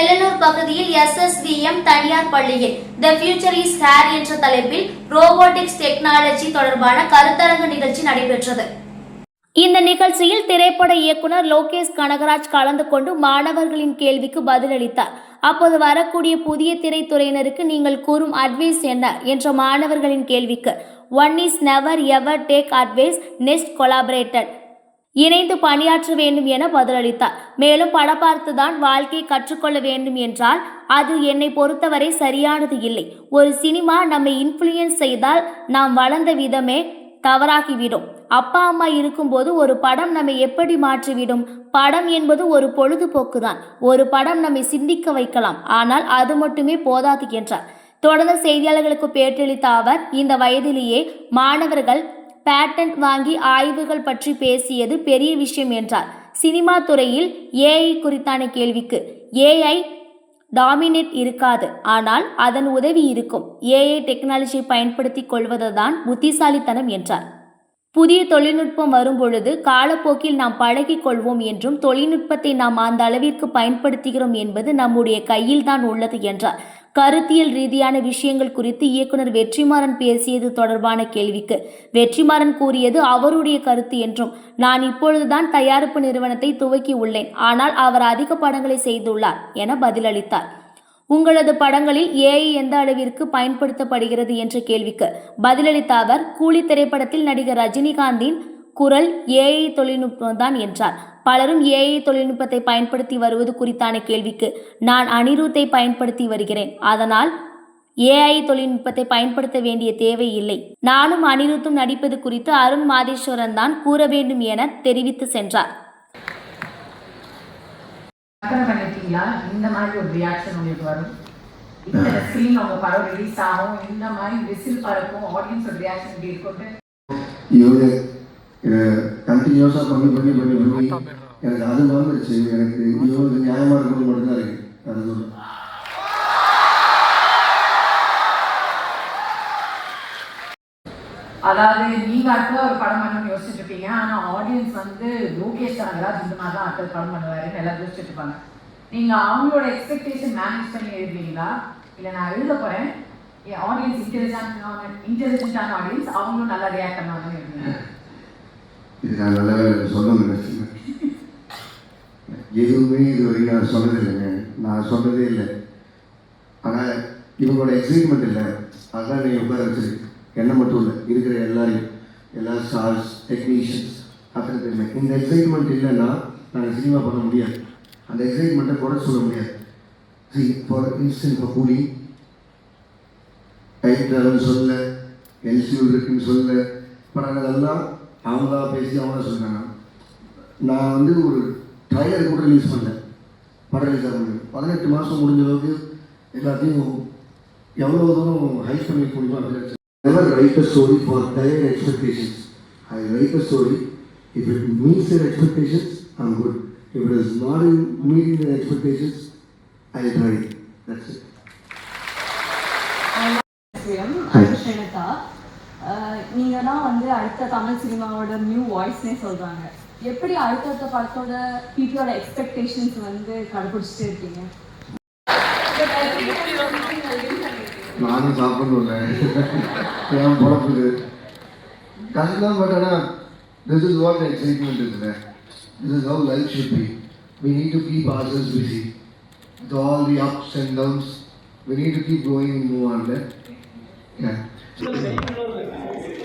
செல்லனூர் பகுதியில் எஸ்எஸ்விஎம் தனியார் பள்ளியில் த ஃபியூச்சர் இஸ் ஹேர் என்ற தலைப்பில் ரோபோட்டிக்ஸ் டெக்னாலஜி தொடர்பான கருத்தரங்கு நிகழ்ச்சி நடைபெற்றது. இந்த நிகழ்ச்சியில் திரைப்பட இயக்குனர் லோகேஷ் கனகராஜ் கலந்து கொண்டு மாணவர்களின் கேள்விக்கு பதிலளித்தார். அப்போது வரக்கூடிய புதிய திரைத்துறையினருக்கு நீங்கள் கூறும் அட்வைஸ் என்ன? என்ற மாணவர்களின் கேள்விக்கு one is never ever take advice next collaborated இணைந்து பணியாற்ற வேண்டும் என பதிலளித்தார். மேலும் படம் பார்த்துதான் வாழ்க்கையை கற்றுக்கொள்ள வேண்டும் என்றால் அது என்னை பொறுத்தவரை சரியானது இல்லை. ஒரு சினிமா நம்மை இன்ஃப்ளூயன்ஸ் செய்தால் நாம் வளர்ந்த விதமே தவறாகிவிடும். அப்பா அம்மா இருக்கும்போது ஒரு படம் நம்மை எப்படி மாற்றிவிடும்? படம் என்பது ஒரு பொழுதுபோக்கு தான் ஒரு படம் நம்மை சிந்திக்க வைக்கலாம். ஆனால் அது மட்டுமே போதாது என்றார். தொடர்ந்து செய்தியாளர்களுக்கு பேட்டியளித்த அவர் இந்த வயதிலேயே மாணவர்கள் பேட்டன்ட் வாங்கி ஆய்வுகள் பற்றி பேசியது பெரிய விஷயம் என்றார். சினிமா துறையில் ஏஐ குறித்தான கேள்விக்கு ஏஐ டாமினேட் இருக்காது. ஆனால் அதன் உதவி இருக்கும். ஏஐ டெக்னாலஜியை பயன்படுத்திக் கொள்வதுதான் புத்திசாலித்தனம் என்றார். புதிய தொழில்நுட்பம் வரும்பொழுது காலப்போக்கில் நாம் பழகிக் கொள்வோம் என்றும் தொழில்நுட்பத்தை நாம் அந்த அளவிற்கு பயன்படுத்துகிறோம் என்பது நம்முடைய கையில்தான் உள்ளது என்றார். கருத்தியல் ரீதியான விஷயங்கள் குறித்து இயக்குனர் வெற்றிமாறன் பேசியது தொடர்பான கேள்விக்கு. வெற்றிமாறன் கூறியது அவருடைய கருத்து என்றும் நான் இப்பொழுதுதான் தயாரிப்பு நிறுவனத்தை துவக்கி உள்ளேன். ஆனால் அவர் அதிக படங்களை செய்துள்ளார் என பதிலளித்தார். உங்களது படங்களில் ஏஐ எந்த அளவிற்கு பயன்படுத்தப்படுகிறது என்ற கேள்விக்கு பதிலளித்த அவர் கூலி திரைப்படத்தில் நடிகர் ரஜினிகாந்தின் குரல் ஏஐ தொழில்நுட்பம்தான் என்றார். பலரும் ஏஐ தொழில்நுட்பத்தை பயன்படுத்தி வருவது குறித்தான கேள்விக்கு நான் அனிருத்தை பயன்படுத்தி வருகிறேன். அதனால் ஏஐ தொழில்நுட்பத்தை பயன்படுத்த வேண்டிய தேவை இல்லை. நானும் அனிருத்தும் நடிப்பது குறித்து அருண் மாதேஸ்வரன் தான் கூற வேண்டும் என தெரிவித்து சென்றார். இந்த மாதிரி ஒரு ரியாக்ஷன் உங்களுக்கு வரும். இந்த ஸ்க்ரீன் உங்க படம் ரிலீஸ் ஆகும். இந்த மாதிரி விசில் பறக்கும். ஆடியன்ஸோட ரியாக்ஷன் இப்படி இருக்கும் இவங்க கண்டினியூஸாக பண்ணி பண்ணி பண்ணி பண்ணி. எனக்கு அது வந்துருச்சு எனக்கு இவங்களுக்கு நியாயமாக இருக்கணும் மட்டும்தான் இருக்கு. அது சொல்லுவேன் அதாவது நீங்க அடுத்த ஒரு படம் பண்ணணும்னு யோசிச்சுட்டு இருப்பீங்க. ஆனா ஆடியன்ஸ் வந்து லோகேஷ் கனகராஜ் இந்த மாதிரி தான் அடுத்த படம் பண்ணுவாருன்னு எல்லாம் யோசிச்சுட்டு இருப்பாங்க. நீங்க அவங்களோட எக்ஸ்பெக்டேஷன் மேனேஜ் பண்ணி எழுதுவீங்களா? இல்லை நான் எழுத போறேன். என் ஆடியன்ஸ் இன்டெலிஜென்ட் இன்டெலிஜென்டான ஆடியன்ஸ் அவங்களும் நல்லா ரியாக்ட் பண்ணுவாங்கன்னு எழுதுவீங்க இது நான் நல்ல எதுவுமே இது வரைக்கும் நான் சொன்னது இல்லைங்க. நான் சொன்னதே இல்லை. ஆனால் இவங்களோட எக்ஸைட்மெண்ட் இல்லை. அதுதான் நீங்கள் உட்கார வச்சிருக்கு என்ன மட்டும் இல்லை இருக்கிற எல்லாரையும் எல்லா ஸ்டார்ஸ் டெக்னீஷியன்ஸ் அத்தனை பேருமே இந்த எக்ஸைட்மெண்ட் இல்லைன்னா நாங்கள் சினிமா பண்ண முடியாது. அந்த எக்ஸைட்மெண்ட்டை குறை சொல்ல முடியாது. சி ஃபார் இன்ஸ்டன்ட் இப்போ கூலி டைம் ட்ராவல் சொல்லலை எல்சியூல் இருக்குன்னு சொல்லலை. பட் அதெல்லாம் அவங்களா பேசி அவங்களா சொன்னாங்க. நான் வந்து ஒரு ட்ரைலர் கூட ரிலீஸ் பண்ணேன் படம் ரிலீஸ் ஆக பதினெட்டு மாதம் முடிஞ்ச அளவுக்கு எல்லாத்தையும் எவ்வளோ தூரம் ஹைட் பண்ணி முடியுமோ never write a story for their expectations I write a story if it meets your expectations I'm good if it is not in meeting your expectations I try that's it Hi. நீங்கள் தான் வந்து அடுத்த தமிழ் சினிமாவோட new வாய்ஸ்னே சொல்கிறாங்க எப்படி அடுத்தடுத்த படத்தோட பீப்புளோட எக்ஸ்பெக்டேஷன்ஸ் வந்து கடைபிடிச்சிட்டே இருக்கீங்க? நானும் சாப்பிடணும்ல. என் பொழப்புது கஷ்டம் பட் ஆனால் திஸ் இஸ் வாட் எக்ஸைட்மெண்ட் இருக்குது this is how life should be we need to keep ourselves busy with all the ups and downs we need to keep going in move ஆன்ல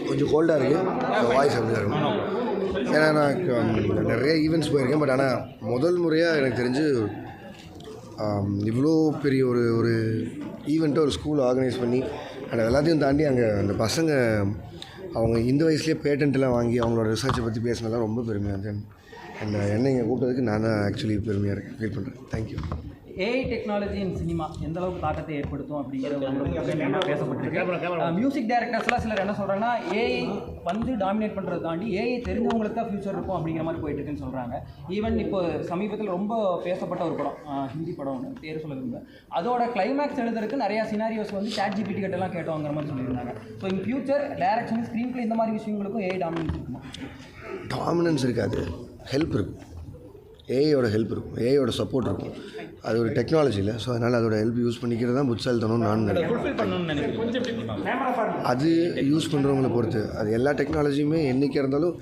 கொஞ்சம் கோல்டாக இருக்குது வாய்ஸ் அப்படி இருக்கும். ஏன்னா நான் நிறைய ஈவெண்ட்ஸ் போயிருக்கேன் பட் ஆனால் முதல் முறையாக எனக்கு தெரிஞ்சு இவ்வளோ பெரிய ஒரு ஒரு ஈவெண்ட்டை ஒரு ஸ்கூல் ஆர்கனைஸ் பண்ணி அண்ட் எல்லாத்தையும் தாண்டி அங்கே அந்த பசங்க அவங்க இந்த வயசுலேயே பேட்டன்ட்லாம் வாங்கி அவங்களோட ரிசர்ச்சை பற்றி பேசினதெல்லாம் ரொம்ப பெருமையாக இருந்தேன் அண்ட் என்னை இங்கே கூப்பிட்டதுக்கு நான் தான் ஆக்சுவலி பெருமையாக இருக்கேன். ஃபீல் பண்ணுறேன் thank you AI technology in cinema எந்த அளவுக்கு தாக்கத்தை ஏற்படுத்தும் அப்படிங்கிற ஒரு பேசப்பட்டிருக்கு. மியூசிக் டைரக்டர்ஸ்லாம் சிலர் என்ன சொல்கிறாங்கன்னா ஏஐ வந்து டாமினேட் பண்ணுறது தாண்டி ஏஐ தெரிஞ்சவங்களுக்கு தான் ஃபியூச்சர் இருக்கும் அப்படிங்கிற மாதிரி போயிட்டு இருக்குன்னு சொல்கிறாங்க ஈவன் இப்போ சமீபத்தில் ரொம்ப பேசப்பட்ட ஒரு படம் ஹிந்தி படம் ஒன்று பேர் சொல்ல விரும்ப அதோட கிளைமேக்ஸ் எழுதுறதுக்கு நிறையா சினாரியோஸ் வந்து சாட் ஜிபிடி கிட்டலாம் கேட்டோங்கிற மாதிரி சொல்லியிருந்தாங்க. So in future direction screenplay இந்த மாதிரி விஷயங்களுக்கும் ஏஐ டாமினேட் இருக்குமா? டாமினன்ஸ் இருக்காது. ஹெல்ப் இருக்கும். ஏஐயோட ஹெல்ப் இருக்கும். ஏஐயோட சப்போர்ட் இருக்கும். அது ஒரு டெக்னாலஜி இல்லை. ஸோ அதனால் அதோட ஹெல்ப் யூஸ் பண்ணிக்கிறது தான் புட்சாலித்தனம்னு நான் நினைக்கிறேன். அது யூஸ் பண்ணுறவங்கள பொறுத்து. அது எல்லா டெக்னாலஜியுமே என்றைக்கா இருந்தாலும்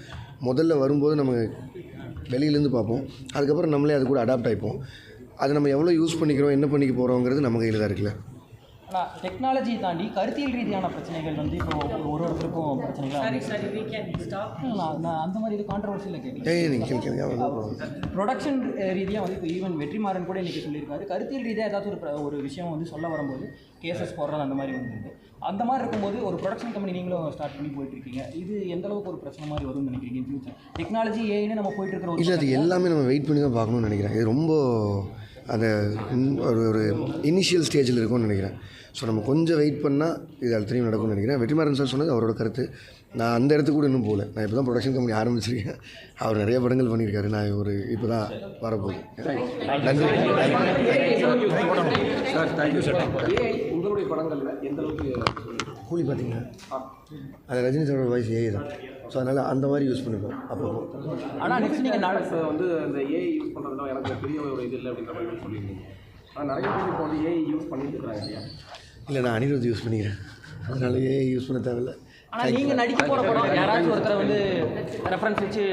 முதல்ல வரும்போது நம்ம வெளியிலேருந்து பார்ப்போம். அதுக்கப்புறம் நம்மளே அது கூட அடாப்ட் ஆகிப்போம் அது நம்ம எவ்வளோ யூஸ் பண்ணிக்கிறோம் என்ன பண்ணிக்க போகிறோங்கிறது நம்ம கையில் தான் இருக்குல்ல. ஆனால் டெக்னாலஜி தாண்டி கருத்தியல் ரீதியான பிரச்சனைகள் வந்து இப்போ ஒரு ஒருத்தருக்கும் பிரச்சனைகள் நான் நான் அந்த மாதிரி இது கான்ட்ரவர்சியில் கேட்கல ஏய் நீங்கள் கேட்க கேட்க ப்ரொடக்ஷன் ரீதியாக வந்து இப்போ ஈவன் வெற்றிமாறன் கூட இன்றைக்கி சொல்லியிருக்காரு. கருத்தியல் ரீதியாக ஏதாச்சும் ஒரு ஒரு விஷயம் வந்து சொல்ல வரும்போது கேசஸ் போடுறது அந்த மாதிரி வந்துருக்கு அந்த மாதிரி இருக்கும்போது ஒரு ப்ரொடக்ஷன் கம்பெனி நீங்களும் ஸ்டார்ட் பண்ணி போயிட்டு இருக்கீங்க இது எந்த அளவுக்கு ஒரு பிரச்சனை மாதிரி வரும்னு நினைக்கிறீங்க? இன் ஃபியூச்சர் டெக்னாலஜி ஏன்னு நம்ம போயிட்டு இருக்கிற ஒரு இல்லை அது எல்லாமே நம்ம வெயிட் பண்ணி தான் பார்க்கணும்னு நினைக்கிறேன். இது ரொம்ப அந்த ஒரு ஒரு இனிஷியல் ஸ்டேஜில் இருக்கும்னு நினைக்கிறேன். ஸோ நம்ம கொஞ்சம் வெயிட் பண்ணால் இது அடுத்த நடக்கும்னு நினைக்கிறேன். வெற்றிமாறன் சார் சொன்னது அவரோட கருத்து. நான் அந்த இடத்துக்கு கூட இன்னும் போகல. நான் இப்போ தான் ப்ரொடக்ஷன் கம்பெனி ஆரம்பிச்சிருக்கேன். அவர் நிறைய படங்கள் பண்ணியிருக்காரு. நான் ஒரு இப்போ தான் வரப்போகுது. நன்றி. உங்களுடைய படங்கள்ல எந்த அளவுக்கு கூலி பார்த்தீங்கன்னா அது ரஜினி சாரோட வாய்ஸ் ஏஐ தான். ஸோ அதனால் அந்த மாதிரி யூஸ் பண்ணிப்போம் அப்போ ஆனால் நெக்ஸ்ட் நீங்கள் நாளை வந்து இந்த ஏஐ யூஸ் பண்ணுறதுலாம் எனக்கு பெரிய ஒரு இது இல்லை அப்படின்ற மாதிரி சொல்லியிருந்தீங்க. ஆனால் நிறைய பேர் இப்போ வந்து ஏஐ யூஸ் பண்ணிட்டு இருக்காங்க இல்லையா? இல்லை நான் அனிருத் யூஸ் பண்ணிக்கிறேன். அதனால ஏஐ யூஸ் பண்ண தேவையில்லை. ஆனால் நீங்கள் நடிக்க போகிற படம் யாராச்சும் ஒருத்தரை வந்து ரெஃபரன்ஸ் வச்சு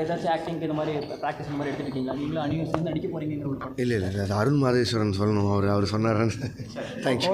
ஏதாச்சும் ஆக்டிங் இந்த மாதிரி ப்ராக்டிஸ் இந்த மாதிரி எடுத்துருக்கீங்களா நீங்களும் அணியும் சேர்ந்து நடிக்க போகிறீங்கிற ஒரு படம். இல்லை இல்லை அது அருண் மாதேஸ்வரன் சொல்லணும். அவர் அவர் சொன்னார் தேங்க்யூ